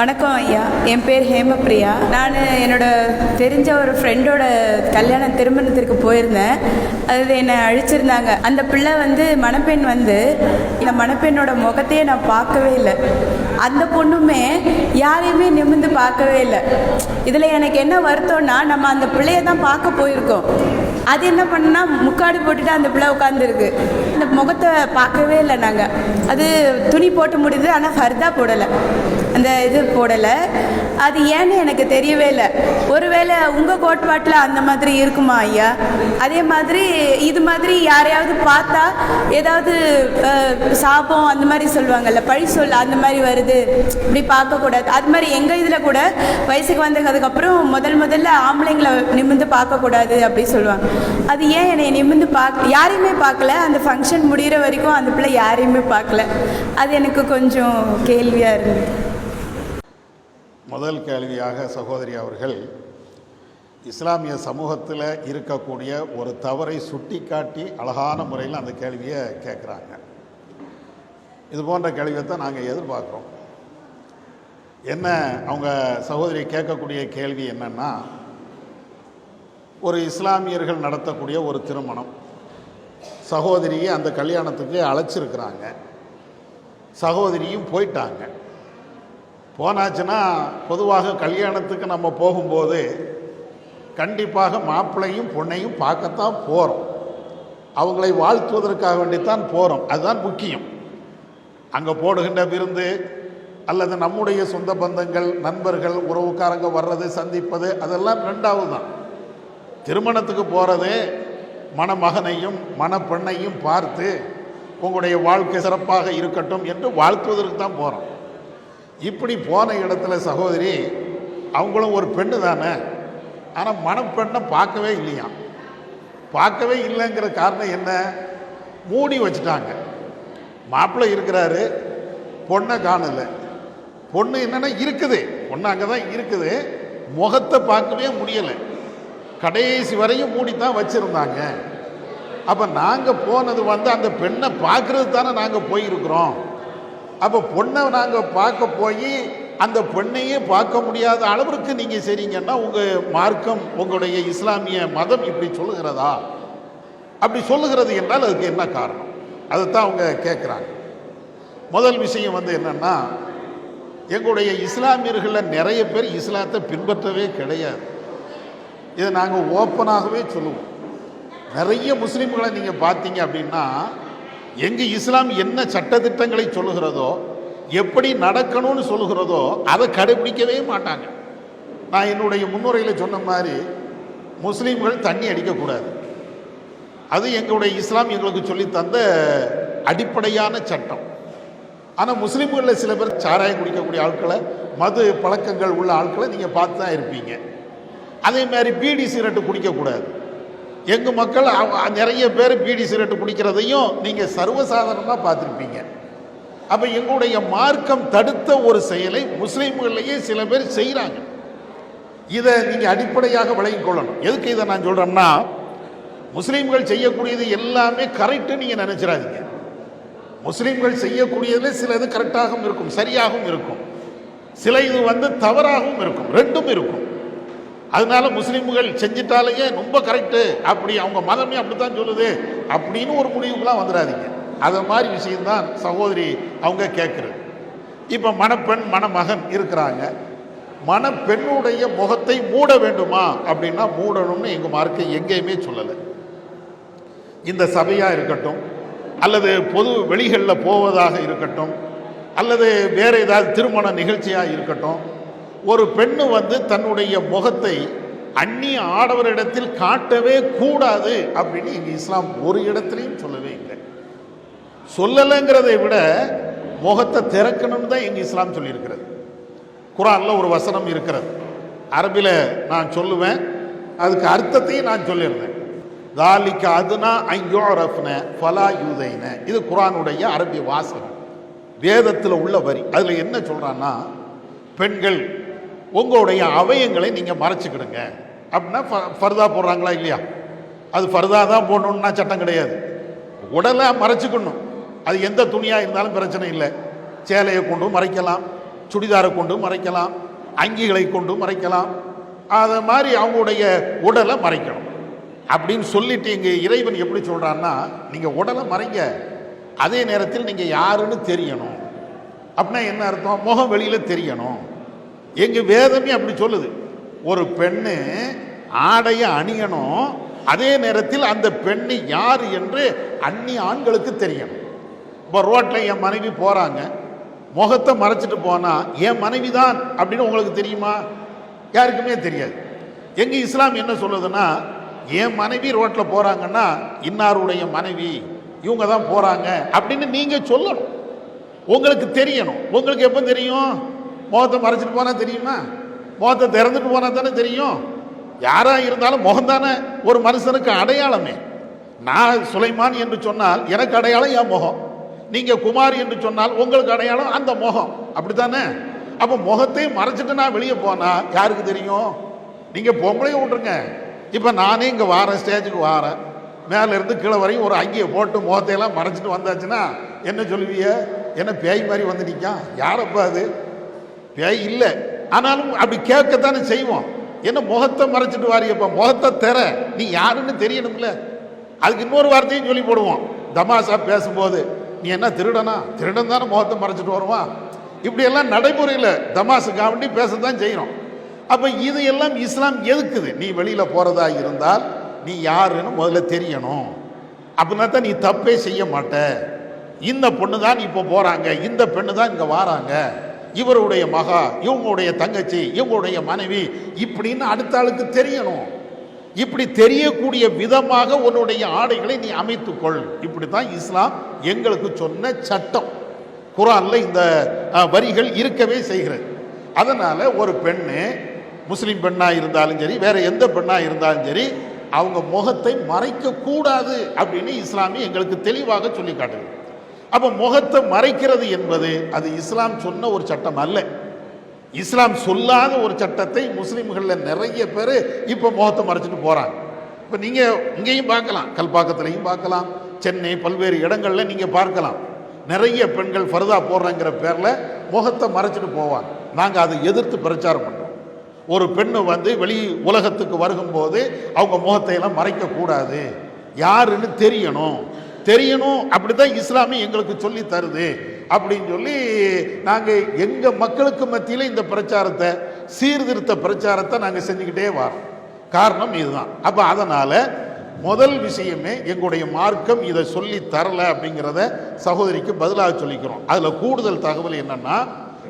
வணக்கம் ஐயா. என் பேர் ஹேமப்பிரியா. நான் என்னோட தெரிஞ்ச ஒரு ஃப்ரெண்டோட கல்யாண திருமணத்திற்கு போயிருந்தேன். அது என்னை அழிச்சிருந்தாங்க. அந்த பிள்ளை வந்து மணப்பெண் வந்து இந்த மணப்பெண்ணோட முகத்தையே நான் பார்க்கவே இல்லை. அந்த பொண்ணுமே யாரையுமே நிமிர்ந்து பார்க்கவே இல்லை. இதில் எனக்கு என்ன வருத்தம்னா நம்ம அந்த பிள்ளைய தான் பார்க்க போயிருக்கோம். அது என்ன பண்ணுனா முக்காடு போட்டுட்டு அந்த பிள்ளை உட்காந்துருக்கு அந்த முகத்தை பார்க்கவே இல்லை நாங்கள் அது துணி போட்டு முடியுது ஆனால் ஃபர்தா போடலை. அந்த இது போடலை. அது ஏன்னு எனக்கு தெரியவே இல்லை. ஒருவேளை உங்கள் கோட்பாட்டில் அந்த மாதிரி இருக்குமா ஐயா? அதே மாதிரி இது மாதிரி யாரையாவது பார்த்தா ஏதாவது சாபம் அந்த மாதிரி சொல்லுவாங்கல்ல பழி சொல் அந்த மாதிரி வருது. இப்படி பார்க்கக்கூடாது அது மாதிரி எங்கள் இதில் கூட வயசுக்கு வந்ததுக்கப்புறம் முதல் முதல்ல ஆம்பளைங்களை நிமிர்ந்து பார்க்கக்கூடாது அப்படி சொல்லுவாங்க. அது ஏன் என்னை நிமிர்ந்து பார்க்க யாரையுமே பார்க்கல. அந்த ஃபங்க்ஷன் முடிகிற வரைக்கும் அந்த பிள்ளை யாரையுமே பார்க்கல. அது எனக்கு கொஞ்சம் கேள்வியாக இருந்தது. முதல் கேள்வியாக சகோதரி அவர்கள் இஸ்லாமிய சமூகத்தில் இருக்கக்கூடிய ஒரு தவறை சுட்டிக்காட்டி அழகான முறையில் அந்த கேள்வியை கேட்குறாங்க இது போன்ற கேள்வியை தான் நாங்கள் எதிர்பார்க்குறோம். என்ன அவங்க சகோதரி கேட்கக்கூடிய கேள்வி என்னென்னா ஒரு இஸ்லாமியர்கள் நடத்தக்கூடிய ஒரு திருமணம். சகோதரியை அந்த கல்யாணத்துக்கு அழைச்சிருக்கிறாங்க. சகோதரியும் போயிட்டாங்க. போனாச்சுன்னா பொதுவாக கல்யாணத்துக்கு நம்ம போகும்போது கண்டிப்பாக மாப்பிள்ளையும் பொண்ணையும் பார்க்கத்தான் போகிறோம் அவங்களை வாழ்த்துவதற்காக வேண்டித்தான் போகிறோம் அதுதான் முக்கியம். அங்கே போடுகின்ற விருந்து அல்லது நம்முடைய சொந்த பந்தங்கள் நண்பர்கள் உறவுக்காரங்க வர்றது சந்திப்பது அதெல்லாம் ரெண்டாவது தான். திருமணத்துக்கு போகிறது மணமகனையும் மணப்பெண்ணையும் பார்த்து உங்களுடைய வாழ்க்கை சிறப்பாக இருக்கட்டும் என்று வாழ்த்துவதற்கு தான் போகிறோம் இப்படி போன இடத்துல சகோதரி அவங்களும் ஒரு பெண்ணு தானே. ஆனால் மணப்பெண்ணை பார்க்கவே இல்லையாம் பார்க்கவே இல்லைங்கிற காரணம் என்ன? மூடி வச்சுட்டாங்க. மாப்பிள்ளை இருக்கிறாரு பொண்ணை காணலை. பொண்ணு என்னன்னா இருக்குது. பொண்ணு அங்கே தான் இருக்குது. முகத்தை பார்க்கவே முடியலை. கடைசி வரையும் மூடி தான் வச்சுருந்தாங்க. அப்போ நாங்கள் போனது வந்து அந்த பெண்ணை பார்க்குறது தானே நாங்கள் போயிருக்கிறோம். அப்போ பொண்ணை நாங்கள் பார்க்க போய் அந்த பெண்ணையே பார்க்க முடியாத அளவிற்கு நீங்கள் செய்றீங்கன்னா உங்கள் மார்க்கம் உங்களுடைய இஸ்லாமிய மதம் இப்படி சொல்லுகிறதா? அப்படி சொல்லுகிறது என்றால் அதுக்கு என்ன காரணம்? அதைத்தான் அவங்க கேட்குறாங்க. முதல் விஷயம் வந்து என்னென்னா எங்களுடைய இஸ்லாமியர்களில் நிறைய பேர் இஸ்லாத்தை பின்பற்றவே கிடையாது. இதை நாங்கள் ஓப்பனாகவே சொல்லுவோம். நிறைய முஸ்லீம்களை நீங்கள் பார்த்தீங்க அப்படின்னா எங்கள் இஸ்லாம் என்ன சட்டத்திட்டங்களை சொல்லுகிறதோ எப்படி நடக்கணும்னு சொல்லுகிறதோ அதை கடைபிடிக்கவே மாட்டாங்க. நான் என்னுடைய முன்னுரையில் சொன்ன மாதிரி முஸ்லீம்கள் தண்ணி அடிக்கக்கூடாது அது எங்களுடைய இஸ்லாம் எங்களுக்கு சொல்லி தந்த அடிப்படையான சட்டம். ஆனால் முஸ்லீம்களில் சில பேர் சாராயம் குடிக்கக்கூடிய ஆட்களை மது பழக்கங்கள் உள்ள ஆட்களை நீங்கள் பார்த்து தான் இருப்பீங்க. அதே மாதிரி பீடி சிகரெட்டு குடிக்கக்கூடாது எங்கள் மக்கள் நிறைய பேர் பீடி சிகரெட்டு குடிக்கிறதையும் நீங்கள் சர்வசாதாரணமாக பார்த்துருப்பீங்க. அப்போ எங்களுடைய மார்க்கம் தடுத்த ஒரு செயலை முஸ்லீம்கள்லேயே சில பேர் செய்கிறாங்க இதை நீங்கள் அடிப்படையாக விளங்கிக் கொள்ளணும். எதுக்கு இதை நான் சொல்கிறேன்னா முஸ்லீம்கள் செய்யக்கூடியது எல்லாமே கரெக்டு நீங்கள் நினச்சிடாதீங்க. முஸ்லீம்கள் செய்யக்கூடியதில் சில இது கரெக்டாகவும் இருக்கும் சரியாகவும் இருக்கும். சில இது வந்து தவறாகவும் இருக்கும் ரெண்டும் இருக்கும். அதனால முஸ்லீம்கள் செஞ்சிட்டாலேயே ரொம்ப கரெக்டு அப்படி அவங்க மதமே அப்படித்தான் சொல்லுது. அப்படின்னு ஒரு முடிவுக்குலாம் வந்துடாதீங்க அதை மாதிரி விஷயம்தான் சகோதரி அவங்க கேட்குறது இப்போ மணப்பெண் மணமகன் இருக்கிறாங்க. மணப்பெண்ணுடைய முகத்தை மூட வேண்டுமா? அப்படின்னா மூடணும்னு எங்கள் மார்க்கை எங்கேயுமே சொல்லலை. இந்த சபையாக இருக்கட்டும் அல்லது பொது வெளிகளில் போவதாக இருக்கட்டும் அல்லது வேறு ஏதாவது திருமண நிகழ்ச்சியாக இருக்கட்டும் ஒரு பெண்ணு வந்து தன்னுடைய முகத்தை அந்நிய ஆடவரிடத்தில் காட்டவே கூடாது அப்படின்னு எங்கள் இஸ்லாம் ஒரு இடத்துலையும் சொல்லவே இல்லை. சொல்லலைங்கிறதை விட முகத்தை திறக்கணும்னு தான் எங்கள் இஸ்லாம் சொல்லியிருக்கிறது. குரானில் ஒரு வசனம் இருக்கிறது. அரபியில் நான் சொல்லுவேன் அதுக்கு அர்த்தத்தையும் நான் சொல்லியிருந்தேன். தாலிக்கு அதுனா ஐயோ ரஃப்ன ஃபலா யூதைன இது குரானுடைய அரபி வாசகம். வேதத்தில் உள்ள வரி. அதில் என்ன சொல்கிறான்னா பெண்கள் உங்களுடைய அவயங்களை நீங்கள் மறைச்சிக்கிடுங்க. அப்படின்னா ஃப- ஃபர்தா போடுறாங்களா இல்லையா? அது ஃபர்தா தான் போடணுன்னா சட்டம் கிடையாது. உடலை மறைச்சிக்கணும். அது எந்த துணியாக இருந்தாலும் பிரச்சனை இல்லை. சேலையை கொண்டு மறைக்கலாம் சுடிதாரை கொண்டு மறைக்கலாம் அங்கிகளை கொண்டு மறைக்கலாம். அதை மாதிரி அவங்களுடைய உடலை மறைக்கணும். அப்படின்னு சொல்லிட்டு இங்கே இறைவன் எப்படி சொல்கிறான்னா நீங்கள் உடலை மறைங்க. அதே நேரத்தில் நீங்கள் யாருன்னு தெரியணும். அப்படின்னா என்ன அர்த்தம்? முகம் வெளியில் தெரியணும். எங்கள் வேதமே அப்படி சொல்லுது. ஒரு பெண்ணு ஆடையை அணியணும் அதே நேரத்தில் அந்த பெண்ணு யார் என்று அந்நிய ஆண்களுக்கு தெரியணும். இப்போ ரோட்டில் என் மனைவி போகிறாங்க முகத்தை மறைச்சிட்டு போனால் என் மனைவி தான் அப்படின்னு உங்களுக்கு தெரியுமா? யாருக்குமே தெரியாது. எங்கள் இஸ்லாம் என்ன சொல்லுதுன்னா என் மனைவி ரோட்டில் போகிறாங்கன்னா இன்னாருடைய மனைவி? இவங்க தான் போகிறாங்க அப்படின்னு நீங்கள் சொல்லணும். உங்களுக்கு தெரியணும். உங்களுக்கு எப்போ தெரியும்? முகத்தை மறைச்சிட்டு போனால் தெரியுமா? முகத்தை திறந்துட்டு போனால் தானே தெரியும். யாராக இருந்தாலும் முகம் தானே ஒரு மனுஷனுக்கு அடையாளமே. நான் சுலைமான் என்று சொன்னால் எனக்கு அடையாளம் என் முகம். நீங்கள் குமார் என்று சொன்னால் உங்களுக்கு அடையாளம் அந்த முகம். அப்படித்தானே? அப்போ முகத்தை மறைச்சிட்டு நான் வெளியே போனால் யாருக்கு தெரியும்? நீங்கள் பொம்பளையும் விட்ருங்க இப்போ நானே இங்கே வாரேன் ஸ்டேஜுக்கு வாரேன். மேலே இருந்து கீழே வரையும் ஒரு அங்கேயை போட்டு முகத்தையெல்லாம் மறைச்சிட்டு வந்தாச்சுன்னா என்ன சொல்லுவீங்க? என்ன பேய் மாதிரி வந்து நிற்கான் யாரப்பா அது? பேய் இல்லை. ஆனாலும் அப்படி கேட்கத்தானே செய்வோம். என்ன முகத்தை மறைச்சிட்டு வாரியப்பா? முகத்தை தர நீ யாருன்னு தெரியணும்ல. அதுக்கு இன்னொரு வார்த்தையும் சொல்லி போடுவோம். தமாஷா பேசும்போது நீ என்ன திருடனா? திருடன் தானே முகத்தை மறைச்சிட்டு வருவான் இப்படியெல்லாம் நடைமுறையில் தமாசுக்காக வேண்டி பேசத்தான் செய்கிறோம் அப்போ இது எல்லாம் இஸ்லாம் எதுக்குது? நீ வெளியில் போகிறதா இருந்தால் நீ யாருன்னு முதல்ல தெரியணும். அப்படின்னா தான் நீ தப்பே செய்ய மாட்ட. இந்த பொண்ணு தான் இப்போ போகிறாங்க இந்த பெண்ணு தான் இங்கே வாராங்க. இவருடைய மகா இவங்களுடைய தங்கச்சி இவங்களுடைய மனைவி இப்படின்னு அடுத்த ஆளுக்கு தெரியணும். இப்படி தெரியக்கூடிய விதமாக உன்னுடைய ஆடைகளை நீ அமைத்துக்கொள். இப்படி தான் இஸ்லாம் எங்களுக்கு சொன்ன சட்டம். குரானில் இந்த வரிகள் இருக்கவே செய்கிறது. அதனால் ஒரு பெண்ணு முஸ்லீம் பெண்ணாக இருந்தாலும் சரி வேறு எந்த பெண்ணாக இருந்தாலும் சரி அவங்க முகத்தை மறைக்கக்கூடாது அப்படின்னு இஸ்லாமிய எங்களுக்கு தெளிவாக சொல்லி காட்டுது. அப்போ முகத்தை மறைக்கிறது என்பது அது இஸ்லாம் சொன்ன ஒரு சட்டம் அல்ல. இஸ்லாம் சொல்லாத ஒரு சட்டத்தை முஸ்லீம்களில் நிறைய பேர் இப்போ முகத்தை மறைச்சிட்டு போகிறாங்க இப்போ நீங்கள் இங்கேயும் பார்க்கலாம் கல்பாக்கத்துலேயும் பார்க்கலாம் சென்னை பல்வேறு இடங்களில் நீங்கள் பார்க்கலாம். நிறைய பெண்கள் ஃபர்தா போடுறங்கிற பேரில் முகத்தை மறைச்சிட்டு போவாங்க. நாங்கள் அதை எதிர்த்து பிரச்சாரம் பண்ணுறோம் ஒரு பெண்ணு வந்து வெளி உலகத்துக்கு வருகும்போது அவங்க முகத்தை எல்லாம் மறைக்கக்கூடாது. யாருன்னு தெரியணும். தெரியணும் அப்படி தான் எங்களுக்கு சொல்லி தருது. அப்படின்னு சொல்லி நாங்கள் எங்கள் மக்களுக்கு மத்தியில் இந்த பிரச்சாரத்தை சீர்திருத்த பிரச்சாரத்தை நாங்கள் செஞ்சுக்கிட்டே வரோம். காரணம் இதுதான். அப்போ அதனால் முதல் விஷயமே எங்களுடைய மார்க்கம் இதை சொல்லி தரலை அப்படிங்கிறத சகோதரிக்கு பதிலாக சொல்லிக்கிறோம். அதில் கூடுதல் தகவல் என்னன்னா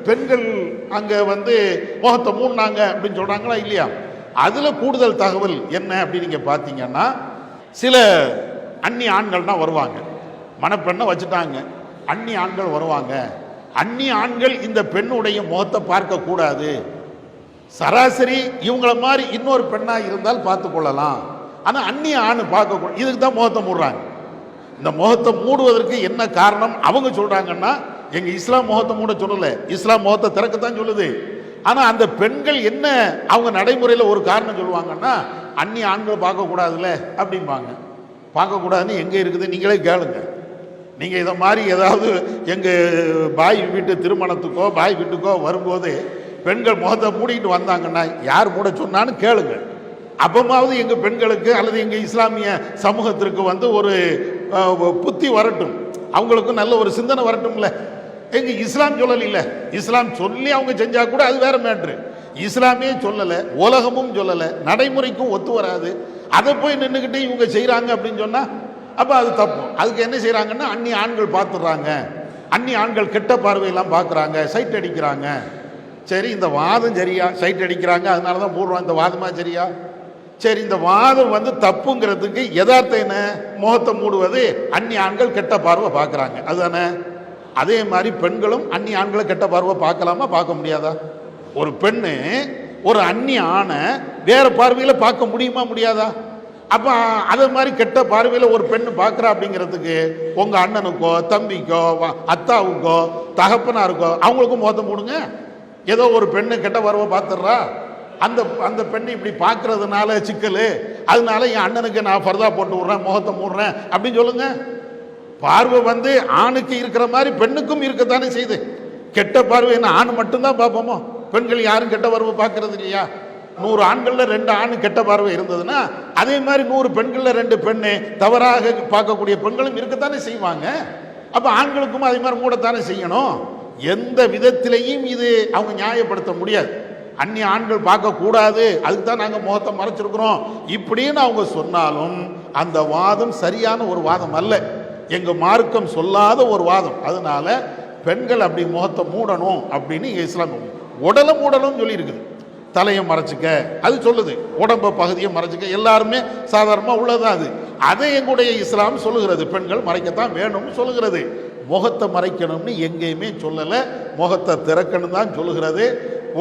பெண்கள் அங்கே வந்து முகத்தை மூடினாங்க அப்படின்னு சொல்கிறாங்களா இல்லையா? அதில் கூடுதல் தகவல் என்ன அப்படின்னு நீங்கள் பார்த்தீங்கன்னா சில அந்நிய ஆண்கள்னா வருவாங்க. மணப்பெண்ணை வச்சுட்டாங்க. அந்நிய ஆண்கள் வருவாங்க. அந்நிய ஆண்கள் இந்த பெண்ணுடைய முகத்தை பார்க்கக்கூடாது சராசரி இவங்கள மாதிரி இன்னொரு பெண்ணாக இருந்தால் பார்த்து கொள்ளலாம். ஆனால் அந்நிய ஆண் பார்க்கக்கூடாது இதுக்கு தான் முகத்தை மூடுறாங்க. இந்த முகத்தை மூடுவதற்கு என்ன காரணம்? அவங்க சொல்கிறாங்கன்னா எங்கள் இஸ்லாம் முகத்தை மூட சொல்லலை. இஸ்லாம் முகத்தை திறக்க தான் சொல்லுது. ஆனால் அந்த பெண்கள் என்ன அவங்க நடைமுறையில் ஒரு காரணம் சொல்லுவாங்கன்னா அந்நிய ஆண்கள் பார்க்கக்கூடாதுல்ல அப்படிம்பாங்க. பார்க்கக்கூடாதுன்னு எங்கே இருக்குது நீங்களே கேளுங்க. நீங்கள் இதை மாதிரி ஏதாவது எங்கள் பாய் வீட்டு திருமணத்துக்கோ பாய் வீட்டுக்கோ வரும்போது பெண்கள் முகத்தை மூடிக்கிட்டு வந்தாங்கன்னா யார் மூட சொன்னான்னு கேளுங்க. அப்பமாவது எங்கள் பெண்களுக்கு அல்லது எங்கள் இஸ்லாமிய சமூகத்திற்கு வந்து ஒரு புத்தி வரட்டும். அவங்களுக்கும் நல்ல ஒரு சிந்தனை வரட்டும்ல. எங்கள் இஸ்லாம் சொல்லல இஸ்லாம் சொல்லி அவங்க செஞ்சால் கூட அது வேற மேட்ரு இஸ்லாமே சொல்லலை உலகமும் சொல்லலை நடைமுறைக்கும் ஒத்து வராது. அதை போய் நின்றுக்கிட்டு இவங்க செய்கிறாங்க அப்படின்னு சொன்னால் அப்போ அது தப்பு. அதுக்கு என்ன செய்கிறாங்கன்னா அன்னி ஆண்கள் பார்த்துடுறாங்க. அன்னி ஆண்கள் கெட்ட பார்வையெல்லாம் பார்க்குறாங்க சைட் அடிக்கிறாங்க. சரி இந்த வாதம் சரியா? சைட் அடிக்கிறாங்க அதனால தான் போடுறோம் இந்த வாதமாக சரியா? சரி இந்த வாதம் வந்து தப்புங்கிறதுக்கு யதார்த்தம் என்ன? முகத்தை மூடுவது அந்நி ஆண்கள் கெட்ட பார்வை பார்க்குறாங்க. அதுதானே? அதே மாதிரி பெண்களும் அந்நி ஆண்களை கெட்ட பார்வை பார்க்கலாமா? பார்க்க முடியாதா? ஒரு பெண்ணு ஒரு அந்நிய ஆணை வேறு பார்வையில் பார்க்க முடியுமா முடியாதா? அப்போ அது மாதிரி கெட்ட பார்வையில் ஒரு பெண்ணு பார்க்குறா அப்படிங்கிறதுக்கு உங்கள் அண்ணனுக்கோ தம்பிக்கோ அத்தாவுக்கோ தகப்பனாருக்கோ அவங்களுக்கும் முகத்தை போடுங்க ஏதோ ஒரு பெண்ணு கெட்ட பார்வை பார்த்துட்றா. அந்த அந்த பெண்ணை இப்படி பார்க்கறதுனால சிக்கல். அதனால என் அண்ணனுக்கு நான் ஃபர்தா போட்டு விட்றேன் முகத்தை மூடுறேன் அப்படின்னு சொல்லுங்க. பார்வை வந்து ஆணுக்கு இருக்கிற மாதிரி பெண்ணுக்கும் இருக்கத்தானே செய்யுது. கெட்ட பார்வை என்ன ஆண் மட்டும்தான் பார்ப்போமோ? பெண்கள் யாரும் கெட்ட பார்வை பார்க்கறது இல்லையா? நூறு ஆண்களில் ரெண்டு ஆண் கெட்ட பார்வை இருந்ததுன்னா அதே மாதிரி நூறு பெண்களில் ரெண்டு பெண்ணு தவறாக பார்க்கக்கூடிய பெண்களும் இருக்கத்தானே செய்வாங்க. அப்போ ஆண்களுக்கும் அதே மாதிரி மூடத்தானே செய்யணும். எந்த விதத்திலையும் இது அவங்க நியாயப்படுத்த முடியாது. அந்நிய ஆண்கள் பார்க்கக்கூடாது. அதுக்கு தான் நாங்கள் முகத்தை மறைச்சிருக்கிறோம். இப்படின்னு அவங்க சொன்னாலும் அந்த வாதம் சரியான ஒரு வாதம் அல்ல. எங்கள் மார்க்கம் சொல்லாத ஒரு வாதம். அதனால பெண்கள் அப்படி முகத்தை மூடணும் அப்படின்னு இஸ்லாம் இஸ்லாம் உடலும் உடலும் சொல்லி இருக்குது தலையை மறைச்சிக்க அது சொல்லுது. உடம்பு பகுதியை மறைச்சிக்க எல்லாருமே சாதாரணமாக உள்ளதான் அது. அதை எங்களுடைய இஸ்லாம் சொல்லுகிறது. பெண்கள் மறைக்கத்தான் வேணும்னு சொல்லுகிறது. முகத்தை மறைக்கணும்னு எங்கேயுமே சொல்லலை. முகத்தை திறக்கணும் தான் சொல்லுகிறது.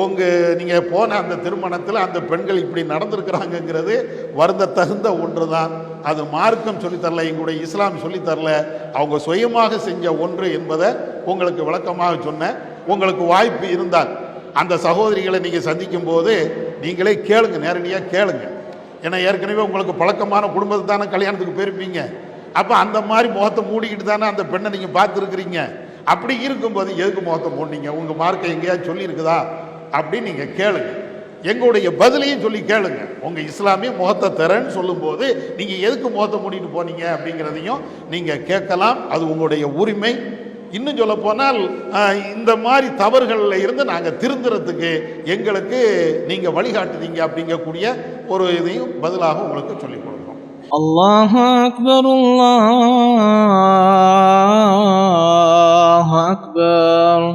உங்கள் நீங்கள் போன அந்த திருமணத்தில் அந்த பெண்கள் இப்படி நடந்திருக்கிறாங்கங்கிறது வருந்த தகுந்த ஒன்று தான் அது மார்க்கம் சொல்லித்தரல எங்களுடைய இஸ்லாம் சொல்லித்தரல. அவங்க சுயமாக செஞ்ச ஒன்று என்பதை உங்களுக்கு விளக்கமாக சொன்னேன். உங்களுக்கு வாய்ப்பு இருந்தால் அந்த சகோதரிகளை நீங்கள் சந்திக்கும் போது நீங்களே கேளுங்க நேரடியாக கேளுங்க. ஏன்னா ஏற்கனவே உங்களுக்கு பழக்கமான குடும்பத்தை தானே கல்யாணத்துக்கு போயிருப்பீங்க. அப்போ அந்த மாதிரி முகத்தை மூடிக்கிட்டு தானே அந்த பெண்ணை நீங்கள் பார்த்துருக்குறீங்க. அப்படி இருக்கும்போது எதுக்கு முகத்தை மூடினீங்க? உங்கள் மார்க்கை எங்கேயாவது சொல்லியிருக்குதா? அப்படின்னு நீங்கள் கேளுங்க. எங்களுடைய பதிலையும் சொல்லி கேளுங்க. உங்கள் இஸ்லாமிய முகத்தை தரேன்னு சொல்லும்போது நீங்கள் எதுக்கு முகத்தை மூடிட்டு போனீங்க அப்படிங்கிறதையும் நீங்கள் கேட்கலாம். அது உங்களுடைய உரிமை. இன்னும் சொல்ல போனால் இந்த மாதிரி தவறுகளில் இருந்து நாங்கள் திருந்துறதுக்கு எங்களுக்கு நீங்கள் வழிகாட்டுதீங்க அப்படிங்கக்கூடிய ஒரு இதையும் பதிலாக உங்களுக்கு சொல்லிக் கொடுக்குறோம். அல்லாஹ் அக்பர் அல்லாஹ் அக்பர்.